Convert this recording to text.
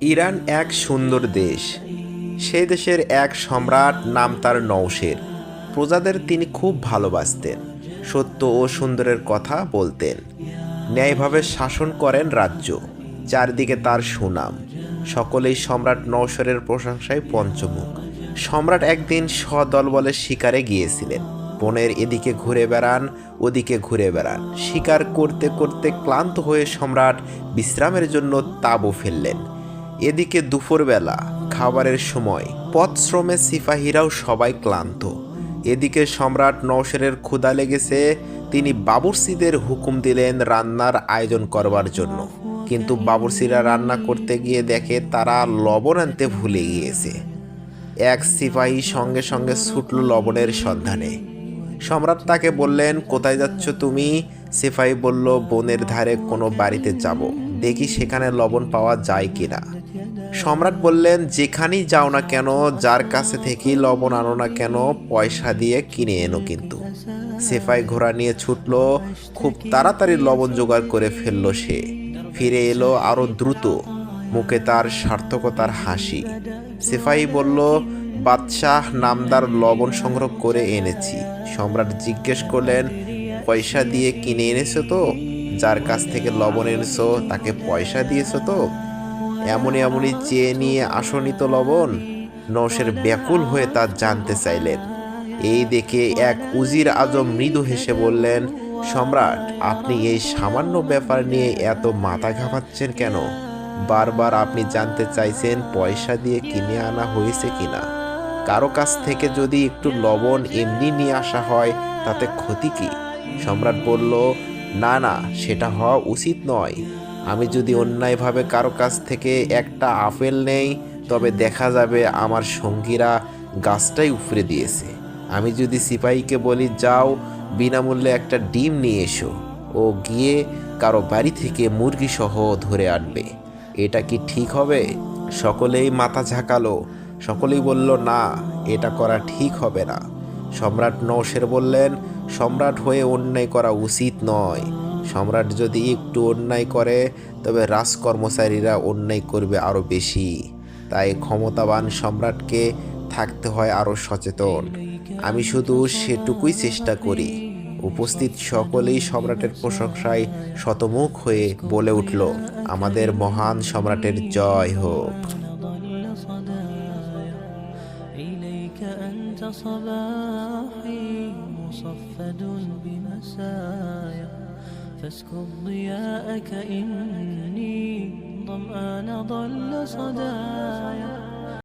Iran এক সুন্দর দেশ। সেই দেশের এক সম্রাট নাম তার নৌশের প্রজাদের তিনি খুব ভালোবাসতেন, সত্য ও সুন্দরের কথা বলতেন। ন্যায়ভাবে শাসন করেন রাজ্য, চারদিকে তার সুনাম। সকলেই সম্রাট নৌসরের প্রশংসায় পঞ্চমুখ। সম্রাট একদিন সদল বলে শিকারে গিয়েছিলেন। বনের এদিকে ঘুরে বেড়ান, ওদিকে ঘুরে বেড়ান। শিকার করতে করতে ক্লান্ত হয়ে সম্রাট বিশ্রামের জন্য তাঁবু ফেললেন। এদিকে দুপুরবেলা, খাবারের সময় পথশ্রমে সিপাহীরাও সবাই ক্লান্ত। এদিকে সম্রাট নওশেরের ক্ষুদা লেগেছে, তিনি বাবুরসিদের হুকুম দিলেন রান্নার আয়োজন করবার জন্য। কিন্তু বাবুরসিরা রান্না করতে গিয়ে দেখে তারা লবণ আনতে ভুলে গিয়েছে। এক সিপাহী সঙ্গে সঙ্গে ছুটল লবণের সন্ধানে। সম্রাট তাকে বললেন, কোথায় যাচ্ছ তুমি? সিপাহী বলল, বনের ধারে কোনো বাড়িতে যাব। দেখি সেখানে লবণ পাওয়া যায় কিনা। সম্রাট বললেন, যেখানেই যাও না কেন, যার কাছে থেকেই লবণ আনো না কেন, পয়সা দিয়ে কিনে এনো কিন্তু। সেফাই ঘোড়া নিয়ে ছুটল, খুব তাড়াতাড়ি লবণ জোগাড় করে ফেলল সে। ফিরে এলো আরও দ্রুত, মুখে তার সার্থকতার হাসি। সেফাই বলল, বাদশাহ নামদার লবণ সংগ্রহ করে এনেছি। সম্রাট জিজ্ঞেস করলেন, পয়সা দিয়ে কিনে এনেছো তো? যার কাছ থেকে লবণ এনেছো, তাকে পয়সা দিয়েছ তো? এমনই এমনই চেয়ে নিয়ে আসনি তো লবণ নৌসের ব্যাকুল হয়ে তা জানতে চাইলেন। এই দেখে এক উজির আজম মৃদু হেসে বললেন, সম্রাট, আপনি এই সামান্য ব্যাপার নিয়ে এত মাথা ঘামাচ্ছেন কেন? বারবার আপনি জানতে চাইছেন পয়সা দিয়ে কিনে আনা হয়েছে কিনা। কারও কাছ থেকে যদি একটু লবণ এমনি নিয়ে আসা হয়, তাতে ক্ষতি কি? সম্রাট বলল, না না, সেটা হওয়া উচিত নয়। আমি যদি অন্যায়ভাবে কারও কাছ থেকে একটা আপেল নেই, তবে দেখা যাবে আমার সঙ্গীরা গাছটাই উপড়ে দিয়েছে। আমি যদি সিপাহীকে বলি, যাও, বিনামূল্যে একটা ডিম নিয়ে এসো। ও গিয়ে কারও বাড়ি থেকে মুরগি সহ ধরে আনবে। এটা কি ঠিক হবে? সকলেই মাথা ঝাঁকালো। সকলেই বলল, না, এটা করা ঠিক হবে না। সম্রাট নৌশের বললেন, সম্রাট হয়ে অন্যায় করা উচিত নয়। সম্রাট যদি একটু অন্যায় করে তবে রাজকর্মচারীরা অন্যায় করবে আরও বেশি তাই ক্ষমতাবান সম্রাটকে থাকতে হয় আরও সচেতন আমি শুধু সেটুকুই চেষ্টা করি উপস্থিত সকলেই সম্রাটের প্রশংসায় শতমুখ হয়ে বলে উঠল আমাদের মহান সম্রাটের জয় হোক ظل صدايا إليك أنت صباحي فاسكب ضياءك إني ظمآن ضل صدايا.